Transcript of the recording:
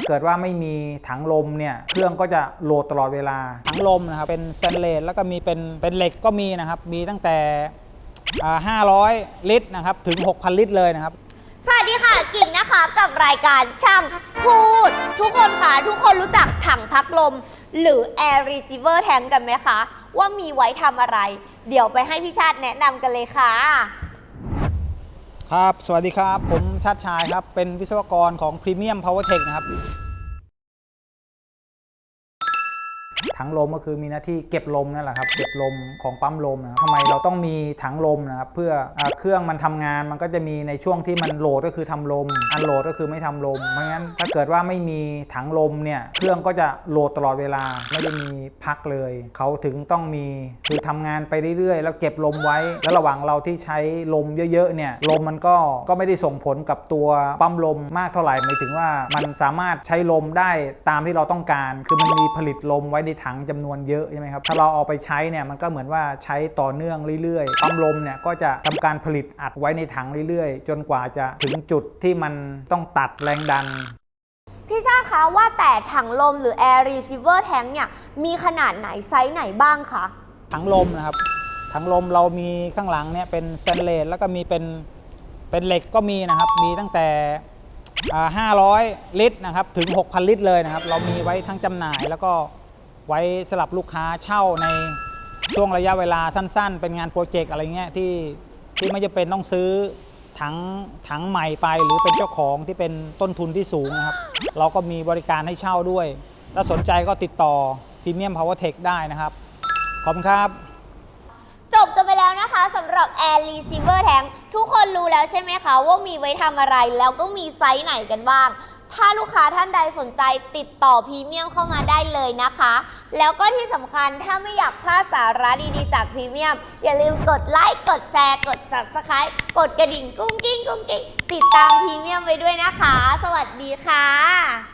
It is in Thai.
าเกิดว่าไม่มีถังลมเนี่ยเครื่องก็จะโหลดตลอดเวลา ถังลมนะครับเป็นสแตนเลสแล้วก็มีเป็นเป็นเหล็กก็มีนะครับ มีตั้งแต่ 500 ลิตรนะครับถึง 6,000 ลิตรเลยนะครับ สวัสดีค่ะกิ่งนะคะกับรายการช่างพูด ทุกคนค่ะทุกคนรู้จักถังพักลม หรือ Air Receiver Tank กันไหมคะ ว่ามีไว้ทำอะไร เดี๋ยวไปให้พี่ชาติแนะนำกันเลยค่ะ ครับ สวัสดีครับ ผมชาติชายครับ เป็นวิศวกรของ Premium Power Tech นะครับ ถังลมก็คือมีหน้าที่เก็บลมนั่นแหละครับเก็บลมของปั๊มลมนะครับทำไมเราต้องมีถังลมนะครับเพื่ออเครื่องมันทำงานมันก็จะมีในช่วงที่มันโหลดก็คือทำลม อันโหลดก็คือไม่ทำลมเพราะงั้นถ้าเกิดว่าไม่มีถังลมเนี่ยเครื่องก็จะโหลดตลอดเวลาไม่ได้มีพักเลยเขาถึงต้องมีคือทำงานไปเรื่อยๆ แล้วเก็บลมไว้ แล้วระหว่างเราที่ใช้ลมเยอะๆเนี่ยลมมันก็ก็ไม่ได้ส่งผลกับตัวปั๊มลมมากเท่าไหร่หมายถึงว่ามันสามารถใช้ลมได้ตามที่เราต้องการ คือมันมีผลิตลมไว้ในถังจำนวนเยอะใช่ไหมครับถ้าเราเอาไปใช้เนี่ยมันก็เหมือนว่าใช้ต่อเนื่องเรื่อยๆปั๊มลมเนี่ยก็จะทำการผลิตอัดไว้ในถังเรื่อยๆ จนกว่าจะถึงจุดที่มันต้องตัดแรงดันพี่ชาติคะว่าแต่ถังลมหรือ Air Receiver Tank เนี่ยมีขนาดไหนไซส์ไหนบ้างคะถังลมนะครับถังลมเรามีข้างหลังเนี่ยเป็นสแตนเลสแล้วก็มีเป็นเป็นเหล็กก็มีนะครับ มีตั้งแต่อ่า500 ลิตรนะครับ ถึง 6,000 ลิตรเลยนะครับ เรามีไว้ทั้งจำหน่ายแล้วก็ ไว้สำหรับลูกค้าเช่าในช่วงระยะเวลาสั้น ๆ เป็นงานโปรเจกต์อะไรเงี้ยที่ที่ไม่จะเป็นต้องซื้อถังถังใหม่ไปหรือเป็นเจ้าของที่เป็นต้นทุนที่สูงนะครับ เราก็มีบริการให้เช่าด้วย ถ้าสนใจก็ติดต่อ Premium Power Tech ได้นะครับ ขอบคุณครับ จบกันไปแล้วนะคะสำหรับ Air Receiver Tank ทุกคนรู้แล้วใช่ไหมคะว่ามีไว้ทำอะไรแล้วก็มีไซส์ไหนกันบ้าง ถ้าลูกค้าท่านใดสนใจติดต่อพรีเมียมเข้ามาได้เลยนะคะ แล้วก็ที่สำคัญถ้าไม่อยากพลาดสาระดีๆจากพรีเมียม อย่าลืมกดไลค์กดแชร์กด Subscribe กดกระดิ่งกุ้งกิ้งกุ้งกิ้งติดตามพรีเมียมไว้ด้วยนะคะ สวัสดีค่ะ